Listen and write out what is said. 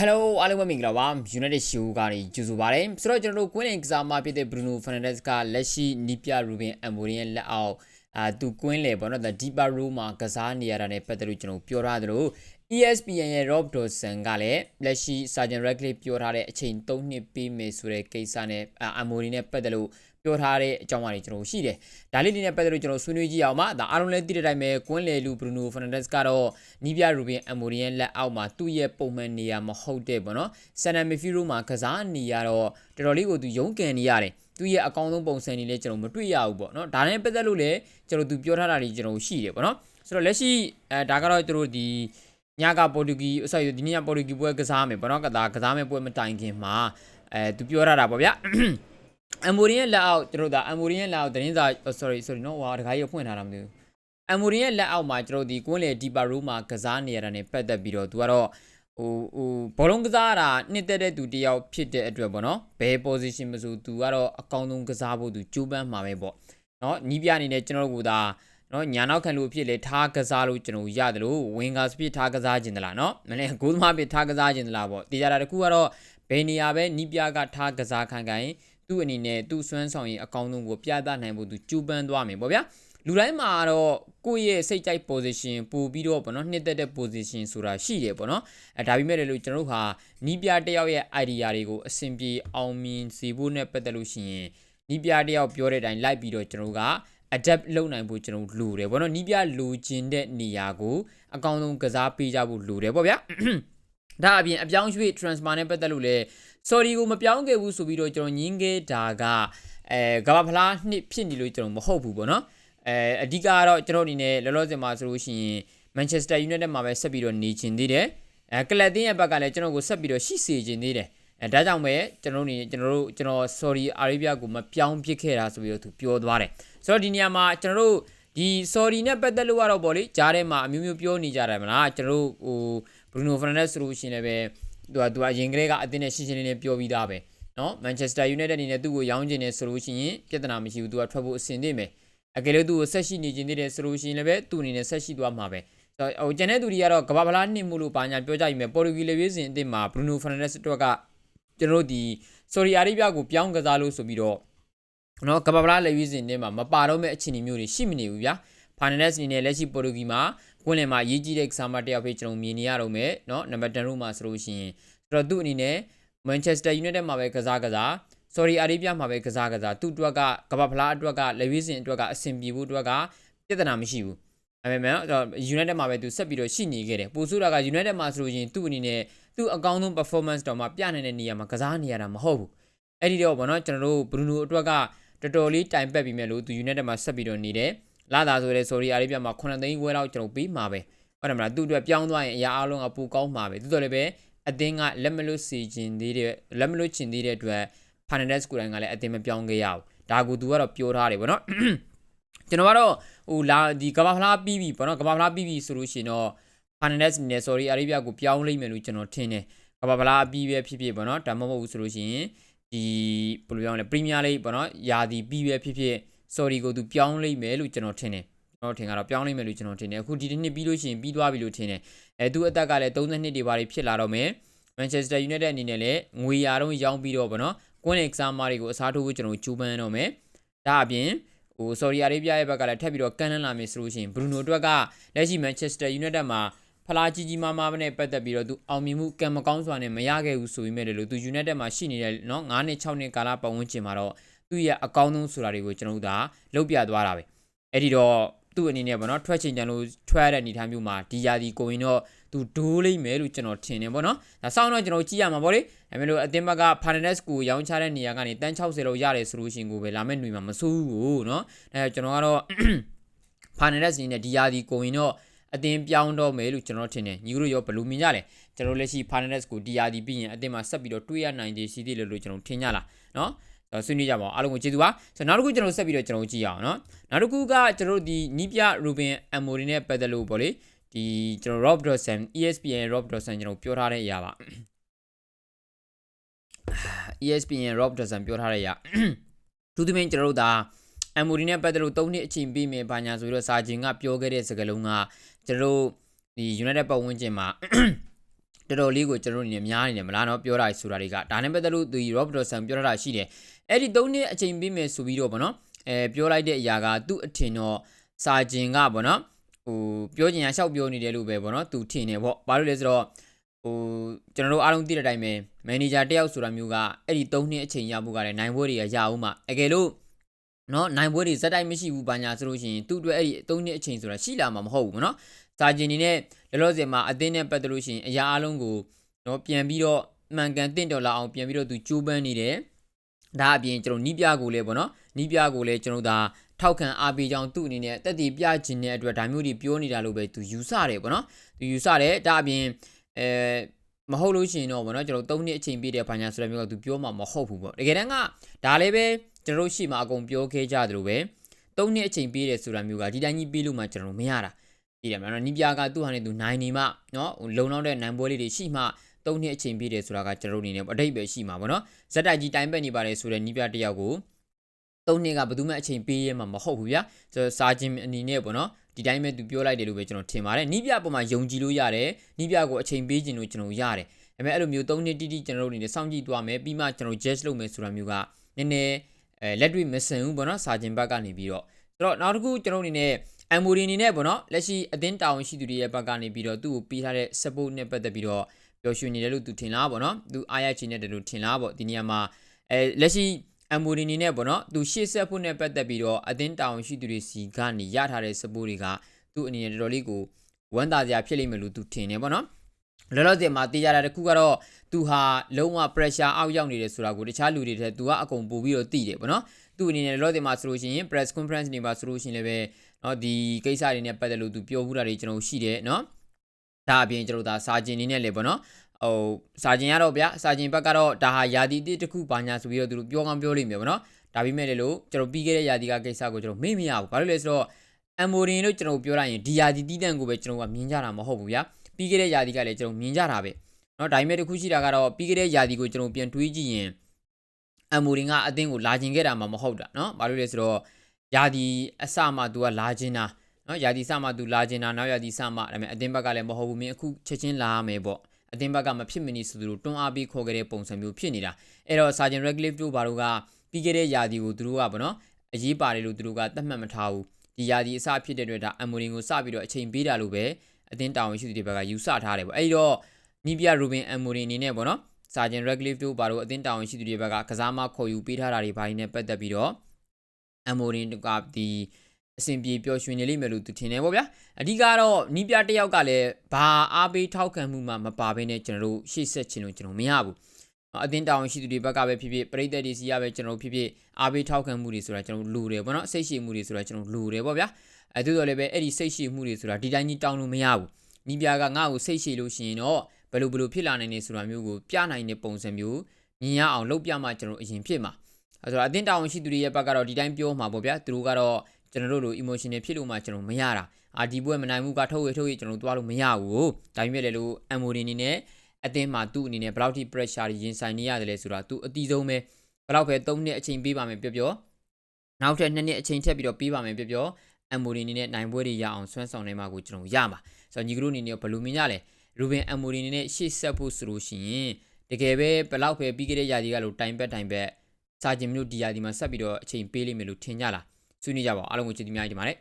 Hello အားလုံးပဲမင်္ဂလာပါ United Show ကနေကြိုဆိုပါရစေဆိုတော့ကျွန်တော်တို့ Queen ကစားမဖြစ်တဲ့ Bruno Fernandes ကလက်ရှိနီးပြ Ruben Amorim ရဲ့လက်အောက်အာသူ Queen လေပေါ့နော် The Deeper Row မှာကစားနေရတာ ਨੇ ပတ်သက်လို့ကျွန်တော်ပြောထားသလို ESPN ရဲ့ Rob Dawson ကလည်းလက်ရှိ Sergeant Radcliffe ပြောထားတဲ့အချိန်3နှစ်ပြီးမယ်ဆိုတဲ့ကိစ္စနဲ့ Amorim နဲ့ပတ်သက်လို့ ပြောထားတဲ့အကြောင်းအရာတွေကျွန်တော်ရှိတယ်။ဒါလေးတွေနဲ့ပတ်သက်လို့ကျွန်တော်ဆွေးနွေးကြည့်အောင်ပါ။ဒါအားလုံးလည်းသိတဲ့အတိုင်းပဲကွင်းလေလူဘရူနိုဖာနန်ဒက်စ်ကတော့နီးပြရူဘင်အမိုရီယန်လက်အောက်မှာသူ့ရဲ့ပုံမှန်နေရာမဟုတ်တဲ့ပေါ့နော်။ဆန်နမီဖီရိုမှာကစားနေရတော့တော်တော်လေးကိုသူရုန်းကန်နေရတယ်။သူ့ရဲ့အကောင်းဆုံးပုံစံတွေလည်းကျွန်တော်မတွေ့ရဘူးပေါ့နော်။ဒါနဲ့ပတ်သက်လို့လည်းကျွန်တော်သူပြောထားတာတွေကျွန်တော်ရှိတယ်ပေါ့နော်။ဆိုတော့လက်ရှိအဲဒါကတော့ကျွန်တော်ဒီညကပေါ်တူဂီဆိုဒီနေ့ပေါ်တူဂီပွဲကစားမယ်ပေါ့နော်။ကစားကစားမယ်ပွဲမတိုင်ခင်မှာအဲသူပြောထားတာပေါ့ဗျာ။ အမိုရင်ရဲ့လက်အောက်ကျွန်တော်တို့ဒါအမိုရင်ရဲ့လက်အောက်သတင်းစာ sorry sorry နော်ဟဟာတခါကြီးဖွင့်ထားတာမသိဘူးအမိုရင်ရဲ့လက်အောက်မှာကျွန်တော်ဒီကွန်းလေဒီပါရူးမှာကစားနေရတာ ਨੇ ပတ်သက်ပြီးတော့သူကတော့ဟိုဟိုဘောလုံးကစားတာနှစ်သက်တဲ့သူတယောက်ဖြစ်တဲ့အတွက်ပေါ့နော်ဘယ် position မဆိုသူကတော့အကောင်းဆုံးကစားဖို့သူကြိုးပမ်းမှာပဲပေါ့နော်ညီးပြအနေနဲ့ကျွန်တော်တို့ကဒါနော်ညာနောက်ခံလို့ဖြစ်လေထားကစားလို့ကျွန်တော်ရတယ်လို့ဝင်ဂါစပစ်ထားကစားခြင်းတလားနော်မလဲဂိုးသမားဖြစ်ထားကစားခြင်းတလားပေါ့တရားတာတခုကတော့ဘယ်နေရာပဲနီးပြကထားကစားခံခိုင်း သူ့အနေနဲ့သူ့စွမ်းဆောင်ရည်အကောင်းဆုံးကိုပြသနိုင်ဖို့သူကြိုးပမ်းသွားမယ်ပေါ့ဗျာလူတိုင်းမှာတော့ကိုယ့်ရဲ့စိတ်ကြိုက် position ပို့ပြီးတော့ပေါ့နော်နှစ်သက်တဲ့ position ဆိုတာရှိတယ်ပေါ့နော်အဲဒါပေမဲ့လည်းကျွန်တော်တို့ဟာနီးပြတယောက်ရဲ့ idea တွေကိုအဆင်ပြေအောင်မြင်စေဖို့နဲ့ပတ်သက်လို့ရှိရင်နီးပြတယောက်ပြောတဲ့အတိုင်းလိုက်ပြီးတော့ကျွန်တော်က adapt လုပ်နိုင်ဖို့ကျွန်တော်လိုတယ်ပေါ့နော်နီးပြလိုချင်တဲ့နေရာကိုအကောင်းဆုံးကစားပေးကြဖို့လိုတယ်ပေါ့ဗျာဒါအပြင်အပြောင်းရွှေ့ transfer နဲ့ပတ်သက်လို့လည်း sorry ကိုမပြောင်းခဲ့ဘူးဆိုပြီးတော့ကျွန်တော်ညင်းခဲ့တာကအဲကဘာဖလားနှစ်ဖြစ်နေလို့ကျွန်တော်မဟုတ်ဘူးပေါ့နော်အဲအဓိကကတော့ကျွန်တော်အနေနဲ့လောလောဆယ်မှာဆိုလို့ရှိရင် Manchester United မှာပဲဆက်ပြီးတော့နေချင်သေးတယ်အဲကလပ်တင်းရဲ့ဘက်ကလည်းကျွန်တော်ကိုဆက်ပြီးတော့ရှိစေချင်သေးတယ်အဲဒါကြောင့်ပဲကျွန်တော်နေကျွန်တော်တို့ကျွန်တော် sorry Arabia ကိုမပြောင်းပစ်ခဲ့တာဆိုပြီးတော့သူပြောသွားတယ်ဆိုတော့ဒီနေရာမှာကျွန်တော်တို့ဒီ sorry နဲ့ပတ်သက်လို့ကတော့ဗောလေကြားထဲမှာအမျိုးမျိုးပြောနေကြတယ်မလားကျွန်တော်တို့ဟို Bruno Fernandes ဆိုလို့ရှိရင်လည်းပဲ သူကသူကအရင်ကလေးကအသင်းနဲ့ရှင်းရှင်းလင်းလင်းပြောပြီးသားပဲနော် Manchester United အနေနဲ့သူ့ကိုရောင်းချင်နေဆိုလို့ရှိရင်ပြဿနာမရှိဘူးသူကထွက်ဖို့အဆင်သင့်ပဲအကယ်လို့သူ့ကိုဆက်ရှိနေခြင်းသေးတယ်ဆိုလို့ရှိရင်လည်းပဲသူ့အနေနဲ့ဆက်ရှိသွားမှာပဲဟိုကျန်တဲ့သူတွေကတော့ကဘာဖလားနှစ်မှုလို့ပါညာပြောကြရင်ပဲပေါ်တူဂီလေပြေးစဉ်အသင်းမှာ Bruno Fernandes အတွက်ကကျွန်တော်တို့ဒီ Saudi Arabia ကိုပြောင်းကစားလို့ဆိုပြီးတော့နော်ကဘာဖလားလေပြေးစဉ်အသင်းမှာမပါတော့မဲ့အခြေအနေမျိုးတွေရှိမနေဘူးဗျာ Fernandes အနေနဲ့လက်ရှိပေါ်တူဂီမှာ ကွင်းလယ်မှာရေးကြီးတဲ့ကစားမတယောက်ဖြစ်ကျွန်တော်မြင်နေရတော့မယ်เนาะနံပါတ်10လို့မှာဆိုလို့ရှိရင်ဆိုတော့သူ့အနေနဲ့ Manchester United မှာပဲကစားကစား Sorry Arabia မှာပဲကစားကစားသူ့အတွက်ကကမ္ဘာဖလားအတွက်ကလေဝီးစင်အတွက်ကအဆင်ပြေဖို့အတွက်ကပြဿနာမရှိဘူးအဲ့မဲ့ United မှာပဲသူဆက်ပြီးတော့ရှိနေခဲ့တယ်ပိုဆိုးတာက United မှာဆိုလို့ရှိရင်သူ့အနေနဲ့သူ့အကောင်းဆုံး performance တော့မှပြနိုင်တဲ့နေရာမှာကစားနေရတာမဟုတ်ဘူးအဲ့ဒီတော့ဗောနော်ကျွန်တော်တို့ Bruno အတွက်ကတော်တော်လေးတိုင်ပက်ပြီးမဲ့လို့သူ United မှာဆက်ပြီးတော့နေတယ် လာတာဆိုရဲ sorry အာရေဗျမှာ9သိန်းဝယ်လောက်ကျွန်တော်ပေးမှာပဲဟုတ်တယ်မလားသူ့အတွက်ပြောင်းသွားရင်အရာအလုံးကပိုကောင်းမှာပဲသူတို့လည်းပဲအသင်းကလက်မလွတ်စီခြင်းသေးတဲ့လက်မလွတ်ချင်သေးတဲ့အတွက် Fernandes ကိုယ်တိုင်ကလည်းအသင်းမပြောင်းခဲ့ရဘူးဒါကူသူကတော့ပြောထားတယ်ဗောနော်ကျွန်တော်ကတော့ဟိုလာဒီကမ္ဘာဖလားပြီးပြီဗောနော်ကမ္ဘာဖလားပြီးပြီဆိုလို့ရှိရင်တော့ Fernandes နဲ့ sorry အာရေဗျကိုပြောင်းလိုက်မယ်လို့ကျွန်တော်ထင်တယ်ကမ္ဘာဖလားပြီးပဲဖြစ်ဖြစ်ဗောနော်ဒါမှမဟုတ်ဘူးဆိုလို့ရှိရင်ဒီဘယ်လိုပြောမလဲ Premier League ဗောနော်ယာဒီပြီးပဲဖြစ်ဖြစ် sorry ကိုသူပြောင်းလိုက်မယ်လို့ကျွန်တော်ထင်တယ်ကျွန်တော်ထင်ကတော့ပြောင်းလိုက်မယ်လို့ကျွန်တော်ထင်တယ်အခုဒီနှစ်ပြီးလို့ရှိရင်ပြီးသွားပြီလို့ထင်တယ်အဲသူအသက်ကလည်း32တွေပါတွေဖြစ်လာတော့မယ် Manchester United အနေနဲ့လည်းငွေရာတော့ရောင်းပြီးတော့ဗောနော်ကွင်း exam တွေကိုအစားထိုးဖို့ကျွန်တော်ကြိုးပမ်းတော့မယ်ဒါအပြင်ဟို Saudi Arabia ရဲ့ဘက်ကလည်းထပ်ပြီးတော့ကန်လန်းလာမယ်ဆိုလို့ရှိရင် Bruno အတွက်ကလက်ရှိ Manchester United မှာဖလားကြီးကြီးမားမားနဲ့ပတ်သက်ပြီးတော့သူအောင်မြင်မှုကံမကောင်းစွာနဲ့မရခဲ့ဘူးဆိုပေမဲ့လည်းသူ United မှာရှိနေတဲ့เนาะ9နှစ်6နှစ်ကာလပတ်ဝန်းကျင်မှာတော့ သူ့ရဲ့အကောင်းဆုံးဆိုတာတွေကိုကျွန်တော်တို့ဒါလုတ်ပြသွားတာပဲအဲ့ဒီတော့သူ့အနေနဲ့ပေါ့နော်ထွက်ချိန်တန်လို့ထွက်ရတဲ့အနေအထားမျိုးမှာဒီယာဒီကိုရင်တော့သူဒိုးလိမ့်မယ်လို့ကျွန်တော်ထင်တယ်ပေါ့နော်ဒါစောင်းတော့ကျွန်တော်ကြည့်ရမှာပေါ့လေအဲမဲ့လို့အသင်းဘက်က Fernandes ကိုရောင်းချတဲ့နေရာကနေတန်း60လောက်ရတယ်ဆိုလို့ရှိရင်ကိုပဲလာမယ့်ຫນွေမှာမဆိုးဘူးเนาะအဲကျွန်တော်ကတော့ Fernandes အနေနဲ့ဒီယာဒီကိုရင်တော့အတင်းပြောင်းတော့မယ်လို့ကျွန်တော်ထင်တယ်ညီတို့ရောဘယ်လိုမြင်ကြလဲကျွန်တော်လက်ရှိ Fernandes ကိုဒီယာဒီပြီးရင်အတင်းမှာဆက်ပြီးတော့တွေးရနိုင်သေးစီသေးလို့ကျွန်တော်ထင်ကြလားเนาะ ဆွေးနွေးကြပါအောင်အားလုံးကိုကျေးဇူးပါဆိုတော့နောက်တစ်ခုကျွန်တော်ဆက်ပြီးတော့ကျွန်တော်ကြည့်အောင်နော်နောက်တစ်ခုကကျွန်တော်တို့ဒီနီးပြ Ruben MO တွေနဲ့ပတ်သက်လို့ပေါ့လေဒီကျွန်တော် Rob Dawson ESPN Rob Dawson ကျွန်တော်ပြောထားတဲ့အရာပါ ESPN Rob Dawson ပြောထားတဲ့အရာသူသမင်းကျွန်တော်တို့ဒါ MO တွေနဲ့ပတ်သက်လို့၃နှစ်အချိန်ပြည့်မယ်ဘာညာဆိုပြီးတော့စာချင်းကပြောခဲ့တဲ့စကားလုံးကကျွန်တော်တို့ဒီ United ပတ်ဝန်းကျင်မှာ တော်တော်လေးကိုကျွန်တော်တို့အနေနဲ့များနေတယ်မလားเนาะပြောတာဆိုတာတွေကဒါနဲ့ပတ်သက်လို့ဒီ Robertson ပြောထားတာရှိတယ်အဲ့ဒီ၃နှစ်အချိန်ပြီးမယ်ဆိုပြီးတော့ဗောနော်အဲပြောလိုက်တဲ့အရာကသူ့အထင်တော့စာကျင်ကဗောနော်ဟိုပြောချင်ရရှောက်ပြောနေတယ်လို့ပဲဗောနော်သူထင်တယ်ဗောဘာလို့လဲဆိုတော့ဟိုကျွန်တော်တို့အားလုံးသိတဲ့အတိုင်းပဲမန်နေဂျာတယောက်ဆိုတာမျိုးကအဲ့ဒီ၃နှစ်အချိန်ရမှုကလည်းနိုင်ပွဲတွေကရအောင်မှအကယ်လို့နော်နိုင်ပွဲတွေဇက်တိုက်မရှိဘူးဘာညာဆိုလို့ရှိရင်သူ့အတွက်အဲ့ဒီ၃နှစ်အချိန်ဆိုတာရှိလာမှာမဟုတ်ဘူးနော် စာကျင်နေနဲ့လောလောဆယ်မှာအသင်းနဲ့ပတ်သက်လို့ရှိရင်အရာအလုံးကိုနော်ပြန်ပြီးတော့မှန်ကန်တင့်တော်လာအောင်ပြန်ပြီးတော့သူကြိုးပမ်းနေတယ်ဒါအပြင်ကျွန်တော်နီးပြကိုလည်းပေါ့နော်နီးပြကိုလည်းကျွန်တော်ဒါထောက်ခံအားပေးကြောင်းသူ့အနေနဲ့တက်တည်ပြခြင်းတဲ့အတွက်ဒါမျိုးတွေပြောနေတာလို့ပဲသူယူဆတယ်ပေါ့နော်သူယူဆတယ်ဒါအပြင်အဲမဟုတ်လို့ရှိရင်တော့ဗောနော်ကျွန်တော်၃နှစ်အချိန်ပြည့်တဲ့ဘာညာဆိုတဲ့မျိုးကသူပြောမှာမဟုတ်ဘူးပေါ့တကယ်တမ်းကဒါလည်းပဲကျွန်တော်တို့ရှိမှာအကုန်ပြောခဲ့ကြသလိုပဲ၃နှစ်အချိန်ပြည့်တယ်ဆိုတာမျိုးကဒီတိုင်းကြီးပြီးလို့မှကျွန်တော်မရတာ ကြည့်ရမှာနော်နီးပြကသူ့ဟာနဲ့သူနိုင်နေမှနော်လုံလောက်တဲ့နိုင်ပွဲလေးတွေရှိမှ၃နှစ်အချိန်ပြည့်တယ်ဆိုတာကကျွန်တော်တို့အနေနဲ့အတိတ်ပဲရှိမှာဗောနော်ဇက်တိုက်ကြီးတိုင်းပက်နေပါတယ်ဆိုတဲ့နီးပြတစ်ယောက်ကို၃နှစ်ကဘယ်သူမှအချိန်ပေးရမှာမဟုတ်ဘူးဗျာဆိုတော့စာချင်းအနေနဲ့ပေါ့နော်ဒီတိုင်းပဲသူပြောလိုက်တယ်လို့ပဲကျွန်တော်ထင်ပါတယ်နီးပြပေါ်မှာယုံကြည်လို့ရတယ်နီးပြကိုအချိန်ပေးခြင်းလို့ကျွန်တော်ရတယ်ဒါပေမဲ့အဲ့လိုမျိုး၃နှစ်တိတိကျွန်တော်တို့အနေနဲ့စောင့်ကြည့်သွားမယ်ပြီးမှကျွန်တော် judge လုပ်မယ်ဆိုတာမျိုးကနည်းနည်းအဲလက်တွေ့မစင်ဘူးပေါ့နော်စာချင်းဘက်ကနေပြီးတော့ဆိုတော့နောက်တစ်ခုကျွန်တော်အနေနဲ့ အမ်မိုရီအနေနဲ့ပေါ့နော်လက်ရှိအသင်းတာဝန်ရှိသူတွေရဲ့ဘက်ကနေပြီးတော့သူ့ကိုပေးထားတဲ့ support နဲ့ပတ်သက်ပြီးတော့ပျော်ရွှင်နေတယ်လို့သူထင်လားပေါ့နော်သူအားရချင်နေတယ်လို့ထင်လားပေါ့ဒီနေရာမှာအဲလက်ရှိအမ်မိုရီနီနဲ့ပေါ့နော်သူရှေ့ဆက်ဖို့နဲ့ပတ်သက်ပြီးတော့အသင်းတာဝန်ရှိသူတွေစီကနေရထားတဲ့ support တွေကသူ့အနေနဲ့တော်တော်လေးကိုဝမ်းသာစရာဖြစ်လိမ့်မယ်လို့သူထင်တယ်ပေါ့နော်လောလောဆယ်မှာတေးကြတာတခုကတော့သူဟာလုံးဝ pressure အောက်ရောက်နေတယ်ဆိုတာကိုတခြားလူတွေထက်သူကအကုန်ပို့ပြီးတော့သိတယ်ပေါ့နော်သူအနေနဲ့လောလောဆယ်မှာဆိုလို့ရှိရင် press conference နေပါဆိုလို့ရှိရင်လည်း ပဲเนาะဒီကိစ္စတွေနဲ့ပတ်သက်လို့သူပြောဘူးတာတွေကျွန်တော်ရှိတယ်เนาะဒါအပြင်ကျွန်တော်ဒါစာကျင်နေနဲ့လေပေါ့နော်ဟိုစာကျင်ရတော့ဗျာစာကျင်ဘက်ကတော့ဒါဟာယာတီတိတစ်ခုပါညာဆိုပြီးတော့သူတို့ပြောကောင်းပြောလိမ့်မယ်ပေါ့နော်ဒါပေမဲ့လည်းလို့ကျွန်တော်ပြီးခဲ့တဲ့ယာတီကကိစ္စကိုကျွန်တော်မေ့မရဘူးဘာလို့လဲဆိုတော့အမ်မိုရင်လို့ကျွန်တော်ပြောလိုက်ရင်ဒီယာတီတီးတန့်ကိုပဲကျွန်တော်ကမြင်ကြတာမဟုတ်ဘူးဗျာပြီးခဲ့တဲ့ယာတီကလည်းကျွန်တော်မြင်ကြတာပဲเนาะဒါပေမဲ့တခုရှိတာကတော့ပြီးခဲ့တဲ့ယာတီကိုကျွန်တော်ပြန်တွေးကြည့်ရင်အမ်မိုရင်ကအသင်းကိုလာကျင်ခဲ့တာမှမဟုတ်တာเนาะဘာလို့လဲဆိုတော့ ယာတီအစမှသူကလာကျင်တာနော်ယာတီစမှသူလာကျင်တာနောက်ယာတီစမှဒါပေမဲ့အတင်းဘက်ကလည်းမဟုတ်ဘူးမင်းအခုချက်ချင်းလာရမယ်ပေါ့အတင်းဘက်ကမဖြစ်မနေဆိုသူတို့တွန်းအားပေးခေါ်ခဲ့တဲ့ပုံစံမျိုးဖြစ်နေတာအဲ့တော့ Sergeant Radcliffe တို့ဘာလို့ကပြီးခဲ့တဲ့ယာတီကိုသူတို့ကပေါ့နော်အရေးပါတယ်လို့သူတို့ကသတ်မှတ်မထားဘူးဒီယာတီအစဖြစ်တဲ့အတွက်ဒါအမိုရင်ကိုစပြီးတော့အချိန်ပေးတာလို့ပဲအတင်းတာဝန်ရှိသူတွေဘက်ကယူဆထားတယ်ပေါ့အဲ့တော့နီးပြရူဘင်အမိုရင်အနေနဲ့ပေါ့နော်စာဂျန်ရက်ဂလစ်တို့ဘာလို့အတင်းတာဝန်ရှိသူတွေဘက်ကကစားမခေါ်ယူပေးထားတာတွေဘာတွေနဲ့ပတ်သက်ပြီးတော့ အမိုရင်ကဒီအဆင်ပြေပျော်ရွှင်နေလိမ့်မယ်လို့သူထင်တယ်ပေါ့ဗျာအဓိကတော့နီးပြတစ်ယောက်ကလည်းဘာအားပေးထောက်ခံမှုမှမပါဘဲနဲ့ကျွန်တော်တို့ရှေ့ဆက်ချင်လို့ကျွန်တော်မရဘူးအတင်းတောင်ရှိသူတွေဘက်ကပဲဖြစ်ဖြစ်ပြည်သက်တွေစီရပဲကျွန်တော်ဖြစ်ဖြစ်အားပေးထောက်ခံမှုတွေဆိုတာကျွန်တော်လူတယ်ပေါ့နော်စိတ်ရှိမှုတွေဆိုတာကျွန်တော်လူတယ်ပေါ့ဗျာအဲသို့တော်လည်းပဲအဲ့ဒီစိတ်ရှိမှုတွေဆိုတာဒီတိုင်းကြီးတောင်းလို့မရဘူးနီးပြကငါ့ကိုစိတ်ရှိလို့ရှိရင်တော့ဘယ်လိုဘယ်လိုဖြစ်လာနိုင်နေဆိုတာမျိုးကိုပြနိုင်တဲ့ပုံစံမျိုးမြင်ရအောင်လုပ်ပြမှကျွန်တော်အရင်ဖြစ်မှာ အဲဆိုတော့အတင်းတောင်ရှိသူတွေရဲ့ဘက်ကတော့ဒီတိုင်းပြောမှာပေါ့ဗျာသူတို့ကတော့ကျွန်တော်တို့လို emotional ဖြစ်လို့မှကျွန်တော်မရတာအာဒီပွဲမနိုင်မှုကထုတ်ရထုတ်ရကျွန်တော်သွားလို့မရဘူးဒါပေမဲ့လည်းလို့ emotion အနေနဲ့အတင်းမှာသူ့အနေနဲ့ဘယ်လောက်ထိ pressure ရင်ဆိုင်နေရတယ်လဲဆိုတာသူအတီးဆုံးပဲဘယ်လောက်ပဲ3နှစ်အချိန်ပေးပါမယ်ပြောပြောနောက်ထပ်2နှစ်အချိန်ထပ်ပြီးတော့ပေးပါမယ်ပြောပြော emotion အနေနဲ့နိုင်ပွဲတွေရအောင်ဆွမ်းဆောင်နိုင်မှာကိုကျွန်တော်ရမှာဆိုတော့ညီကတို့အနေနဲ့ဘယ်လိုမြင်ကြလဲရူဘင် emotion အနေနဲ့ရှေ့ဆက်ဖို့ဆိုလို့ရှိရင်တကယ်ပဲဘယ်လောက်ပဲပြီးခဲ့တဲ့ယာဒီကလို့တိုင်ပတ်တိုင်ပတ် စာကျင်မျိုးဒီယာဒီမှာဆက်ပြီးတော့အချိန်ပေးလိမ့်မယ်လို့ထင်ကြလားဆွေးနွေးကြပါအောင်အားလုံးကိုကျေးဇူးများကြီးတင်ပါတယ်